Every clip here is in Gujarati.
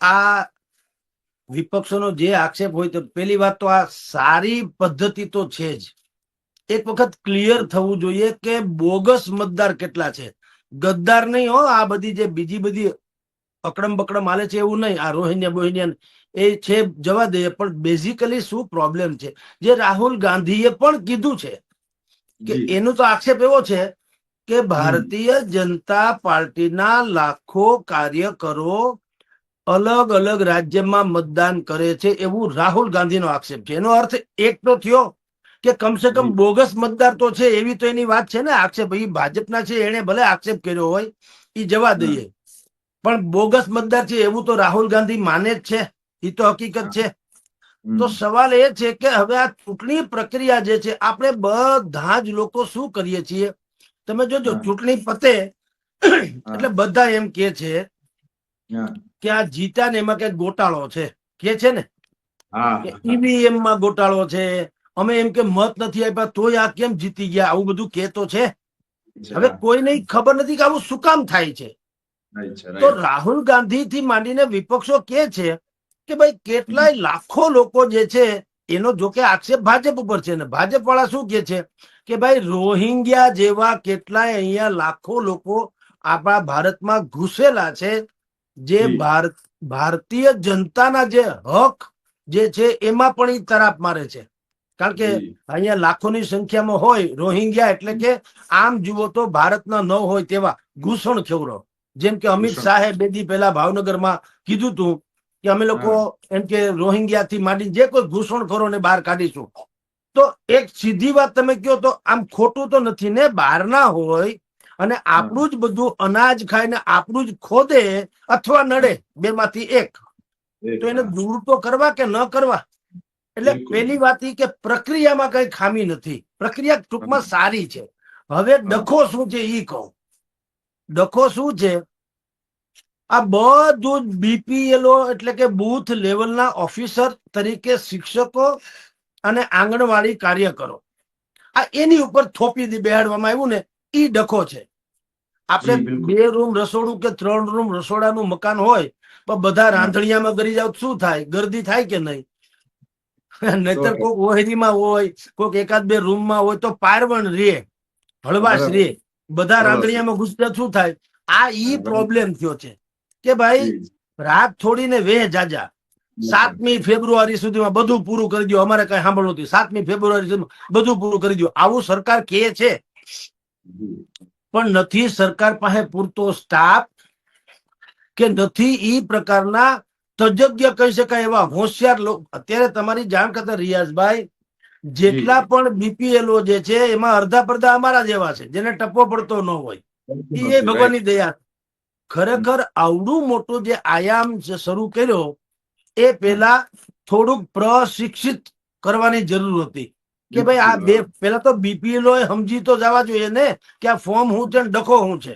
આ વિપક્ષોનો જે આક્ષેપ હોય તો પેલી વાત તો આ સારી પદ્ધતિ તો છે જ. એક વખત ક્લિયર થવું જોઈએ કે બોગસ મતદાર કેટલા છે. ગદ્દાર નહીં હો આ બધી જે બીજી બધી અકડમ બકડમ હાલે છે એવું નહીં. આ રોહિણ્યા બોહિણ્યા એ છે જવા દઈએ પણ બેઝિકલી શું પ્રોબ્લેમ છે? જે રાહુલ ગાંધીએ પણ કીધું છે કે એનો તો આક્ષેપ એવો છે કે ભારતીય જનતા પાર્ટીના લાખો કાર્યકરો અલગ અલગ રાજ્યમાં મતદાન કરે છે એવું રાહુલ ગાંધીનો આક્ષેપ છે. એનો અર્થ એક તો થયો કે કમસે કમ બોગસ મતદાર તો છે એવી તો એની વાત છે ને આક્ષેપ. એ ભાજપના છે એને ભલે આક્ષેપ કર્યો હોય એ જવા દઈએ. પણ બોગસ મતદાર છે એવું તો રાહુલ ગાંધી માને જ છે. એ તો હકીકત છે. તો સવાલ એ છે કે હવે આ ચૂંટણી પ્રક્રિયા જે છે આપણે બધા જ લોકો શું કરીએ છીએ? તમે જોજો ચૂંટણી પતે એટલે બધા એમ કે છે. કે આ જીતા ને એમાં કઈ ગોટાળો છે. કે છે ને? ઈવીએમમાં ગોટાળો છે. અમે એમ કે મત નથી આપ્યા તોય આ કેમ જીતી ગયા? આવું બધું કેતો છે. હવે કોઈને ખબર નથી કે આવું શું કામ થાય છે. તો રાહુલ ગાંધી થી માંડીને વિપક્ષો કે છે કે ભાઈ કેટલાય લાખો લોકો જે છે એનો જો કે આક્ષેપ ભાજપ ઉપર છે ને ભાજપ વાળા શું કે છે કે ભાઈ રોહિંગ્યા જેવા કેટલાય અહીંયા લાખો લોકો આપણા ભારતમાં ઘૂસેલા છે. જે. ભારત ભારતીય જનતાના જે હક જે છે એમાં પણ એ તરાપ મારે છે કારણ કે. અહીંયા લાખોની સંખ્યામાં હોય રોહિંગ્યા એટલે કે આમ જુઓ તો ભારતના ન હોય તેવા ઘૂસણખોરો જેમ કે અમિત ઘૂસણ. શાહે બે દી પહેલા ભાવનગરમાં કીધું હતું કે અમે લોકો એમ કે રોહિંગ્યા થી માંડી જે કોઈ ઘૂસણખોરોને બહાર કાઢીશું તો એક સીધી વાત તમે કહો તો આમ ખોટું તો નથી ને બહારના હોય અને આપણું જ બધું અનાજ ખાઈને આપણું જ ખોદે અથવા નડે બેમાંથી એક. તો એને દૂર તો કરવા કે ન કરવા? એટલે પેલી વાત કે પ્રક્રિયામાં કઈ ખામી નથી. પ્રક્રિયા ટૂંકમાં સારી છે. હવે ડખો શું છે એ કહું. ડખો શું છે? આ બધું જ બીપીએલઓ એટલે કે બૂથ લેવલના ઓફિસર તરીકે શિક્ષકો અને આંગણવાડી કાર્યકરો. આ એની ઉપર થોપી દી બેહાડવામાં આવ્યું ને ઈ ડખો છે. આપણે બે રૂમ રસોડું કે ત્રણ રૂમ રસોડાનું મકાન હોય પણ બધા રાંધણિયામાં ગરી જાવ શું થાય? ગરદી થાય કે નહીં? નહીતર કોઈક ઓહરીમાં હોય કોઈક એકાદ બે રૂમમાં હોય તો પારવણ રે હળવાશ રે બધા. રાંધણિયામાં ઘૂસતા શું થાય? આ ઈ પ્રોબ્લેમ થયો છે. કે ભાઈ રાત થોડીને વેહ જાજા. સાતમી ફેબ્રુઆરી સુધીમાં બધું પૂરું કરી દો અમારે કઈ સાંભળવું નથી. સાતમી ફેબ્રુઆરી સુધીમાં બધું પૂરું કરી દો આવું સરકાર કહે છે. પણ નથી સરકાર પાસે પૂરતો સ્ટાફ કે નથી એ પ્રકારના તજજ્ઞ કહી શકાય એવા હોશિયાર લોકો અત્યારે તમારી જાણ કરતા રિયાઝભાઈ જેટલા પણ બીપીએલઓ જે છે એમાં અડધા પડધા અમારા જેવા છે જેને ટપ્પો પડતો ન હોય. એ ભગવાનની દયા. ખરેખર આવડું મોટું જે આયામ શરૂ કર્યો એ પેલા થોડુંક પ્રશિક્ષિત કરવાની જરૂર હતી. કે ભાઈ આ બે પેલા તો બીપીએલઓ સમજી તો જવા જોઈએ ને કે આ ફોર્મ હું છે ડખો હું છે.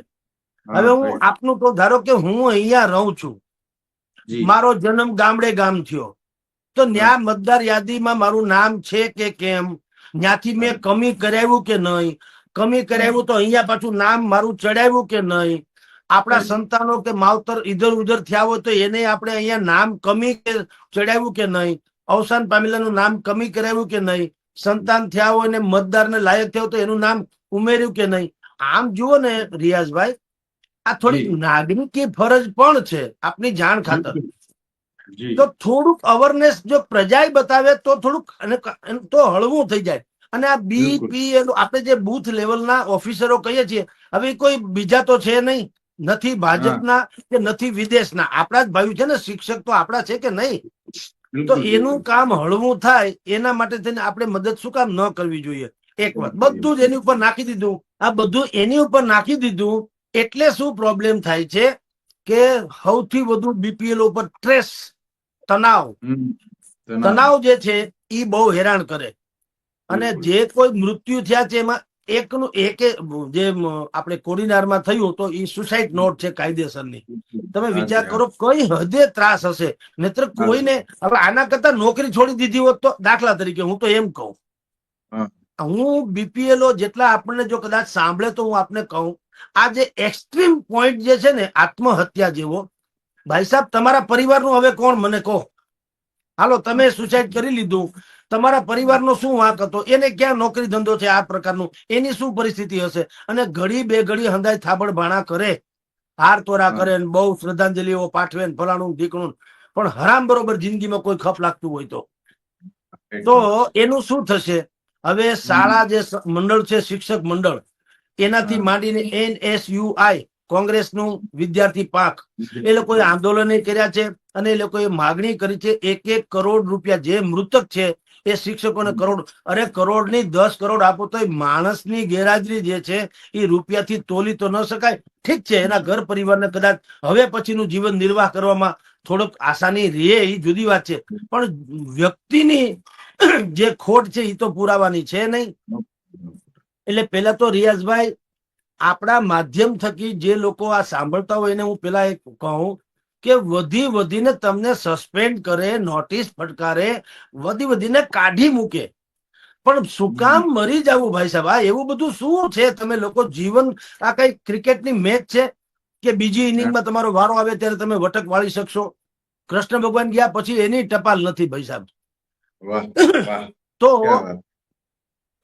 હવે હું આપનું તો ધારો કે હું અહીંયા રહું છું. મારો જન્મ ગામડે ગામ થયો. તો ન્યા મતદાર યાદીમાં મારું નામ છે કે કેમ? ન્યાથી મેં કમી કરાવ્યું કે નહીં? કમી કરાવ્યું તો અહીંયા પાછું નામ મારું ચડાવ્યું કે નહીં? આપણા સંતાનો કે માવતર ઇધર ઉધર થયા હોય તો એને આપણે અહીંયા નામ કમી કે ચડાવ્યું કે નહીં? અવસાન પામેલાનું નામ કમી કરાવ્યું કે નહીં? સંતાન થયા હોય ને મતદારને લાયક થયો તો એનું નામ ઉમેર્યું કે નહીં? આમ જુઓ ને રિયાઝભાઈ આ થોડી નાગરિકી ફરજ પણ છે આપની જાણ ખાતર. તો થોડુંક અવેરનેસ જો પ્રજાએ બતાવે તો થોડુંક અને તો હળવું થઈ જાય. અને આ બીપી આપણે જે બૂથ લેવલના ઓફિસરો કહીએ છીએ હવે કોઈ બીજા તો છે નહીં. નથી ભાજપના કે નથી વિદેશના. આપણા જ ભાઈ છે ને શિક્ષક તો આપણા છે કે નહીં? તો એનું કામ હળવું થાય એના માટે થઈને આપણે મદદ શું કામ ન કરવી જોઈએ? એક વાત બધું જ એની ઉપર નાખી દીધું. આ બધું એની ઉપર નાખી દીધું એટલે શું પ્રોબ્લેમ થાય છે કે સૌથી વધુ બીપીએલ ઉપર સ્ટ્રેસ તણાવ. તણાવ. જે છે એ બહુ હેરાન કરે. અને જે કોઈ મૃત્યુ થયા છે એમાં એકનું એક જે આપણે કોડીનારમાં થયું તો એ સુસાઇડ નોટ છે કાયદેસરની. તમે વિચાર કરો કઈ હદે ત્રાસ હશે? નહીતર કોઈને હવે આના કરતા નોકરી છોડી દીધી હોત તો દાખલા તરીકે હું તો એમ કહું. હું. બીપીએલઓ જેટલા આપણને જો કદાચ સાંભળે તો હું આપને કહું આ જે એક્સ્ટ્રીમ પોઈન્ટ જે છે ને આત્મહત્યા જેવો ભાઈ સાહેબ તમારા પરિવારનું હવે કોણ મને કહો? હાલો તમે સુસાઇડ કરી લીધું. તમારા પરિવારનો શું વાંક હતો? એને ક્યાં નોકરી ધંધો છે આ પ્રકારનું? એની શું પરિસ્થિતિ હશે? અને ઘડી બે ઘડી હંધાય થાબડ ભાણા કરે. હાર તોરા કરે ને બહુ શ્રદ્ધાંજલિઓ પાઠવે ને ફલાણું ઢીકણું પણ હરામ બરોબર જિંદગીમાં કોઈ ખપ લાગતું હોય તો. તો એનું શું થશે? હવે શાળા જે મંડળ છે શિક્ષક મંડળ એનાથી. માંડીને એનએસયુઆઈ કોંગ્રેસનું વિદ્યાર્થી પાક એ લોકોએ આંદોલન કર્યા છે અને એ લોકોએ માગણી કરી છે એક એક કરોડ રૂપિયા જે મૃતક છે એ શિક્ષકોને કરોડ, અરે કરોડની દસ કરોડ આપો તો માણસની ગેરહાજરી જે છે, એ રૂપિયાથી તોલી તો ન શકાય. ઠીક છે, એના ઘર પરિવારને કદાચ હવે પછીનું જીવન નિર્વાહ કરવામાં થોડોક આસાની રહે એ જુદી વાત છે. પણ વ્યક્તિની જે ખોટ છે, એ તો પુરાવાની છે નહીં. એટલે પેલા તો રિયાઝભાઈ, આપણા માધ્યમ થકી જે લોકો આ સાંભળતા હોય એને હું પેલા એક કહું કે વધી વધીને તમને સસ્પેન્ડ કરે નોટિસ ફટકારે વધી વધીને કાઢી મૂકે. પણ શું કામ મરી જવું ભાઈ સાહેબ? આ એવું બધું શું છે? તમે લોકો જીવન આ કઈ ક્રિકેટની મેચ છે કે બીજી ઇનિંગમાં તમારો વારો આવે ત્યારે તમે વટક વાળી શકશો? કૃષ્ણ ભગવાન ગયા પછી એની ટપાલ નથી ભાઈ સાહેબ. તો.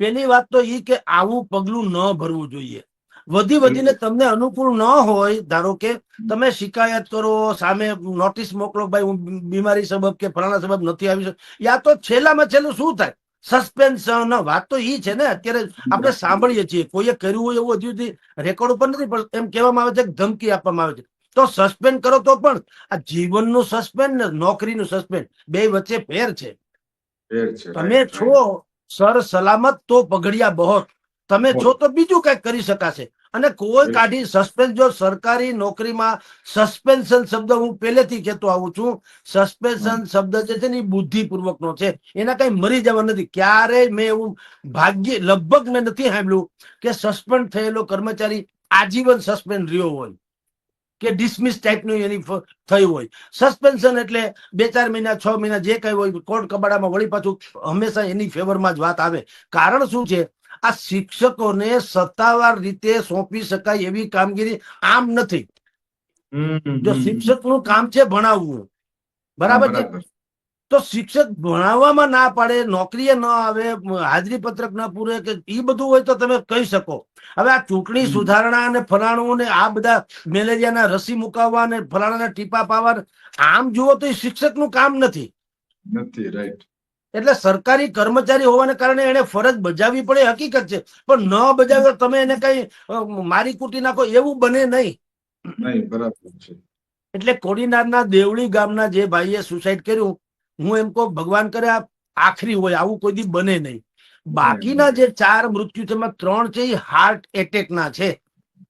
પેલી વાત તો એ કે આવું પગલું ન ભરવું જોઈએ. વધી વધીને તમને અનુકૂળ ન હોય ધારો કે તમે શિકાયત કરો સામે નોટિસ મોકલો ભાઈ હું બીમારી સબબ કે ફલાણા સબબ નથી આવી શકું યા તો છેલ્લામાં છેલ્લું શું થાય? સસ્પેન્શન વાત તો એ છે ને અત્યારે આપણે સાંભળીએ છીએ કોઈએ કર્યું હોય એવું હજુ સુધી રેકોર્ડ ઉપર નથી પણ એમ કહેવામાં આવે છે કે ધમકી આપવામાં આવે છે. તો સસ્પેન્ડ કરો તો પણ આ જીવનનું સસ્પેન્ડ ને નોકરીનું સસ્પેન્ડ બે વચ્ચે ફેર છે. તમે છો સર સલામત તો પગડિયા બહોત તમે છો તો બીજું કંઈક કરી શકાશે. અને કોઈ કાઢી સસ્પેન્સ જો સરકારી નોકરીમાં સસ્પેન્શન શબ્દ હું પહેલેથી કહેતો આવું છું સસ્પેન્શન શબ્દ જે છે ને એ બુદ્ધિપૂર્વકનો છે. એના કઈ મરી જવા નથી. ક્યારેય મેં એવું ભાગ્ય લગભગ મેં નથી સાંભળ્યું કે સસ્પેન્ડ થયેલો કર્મચારી આજીવન સસ્પેન્ડ રહ્યો હોય કે ડિસમિસ ટાઈપનું એની થયું હોય. સસ્પેન્શન એટલે બે ચાર મહિના છ મહિના જે કઈ હોય કોર્ટ કબાડામાં વળી પાછું હંમેશા એની ફેવરમાં જ વાત આવે. કારણ શું છે? આ શિક્ષકોને સત્તાવાર રીતે સોંપી શકાય એવી કામગીરી આમ નથી. જો. શિક્ષકનું કામ છે ભણાવવું બરાબર છે? તો શિક્ષક ભણાવવામાં ના પાડે નોકરીએ ન આવે હાજરી પત્રક ન પૂરે કે એ બધું હોય તો તમે કહી શકો. હવે આ ચૂંટણી સુધારણા અને ફલાણું ને આ બધા મેલેરિયાના રસી મુકાવવા ને ફલાણાના ટીપા પાવા આમ જુઓ તો એ શિક્ષકનું કામ નથી. નથી રાઈટ એટલે સરકારી કર્મચારી હોવાને કારણે એને ફરજ બજાવવી પડે હકીકત છે. પણ ન બજાવ્યો તમે એને કઈ મારી કૂટી નાખો એવું બને નહીં. બરાબર છે. એટલે કોડીનારના દેવળી ગામના જે ભાઈએ સુસાઇડ કર્યું હું એમ કહું ભગવાન કરે આ આખરી હોય આવું કોઈ દી બને નહીં. બાકીના જે ચાર મૃત્યુ છે એમાં ત્રણ છે એ હાર્ટ એટેક ના છે.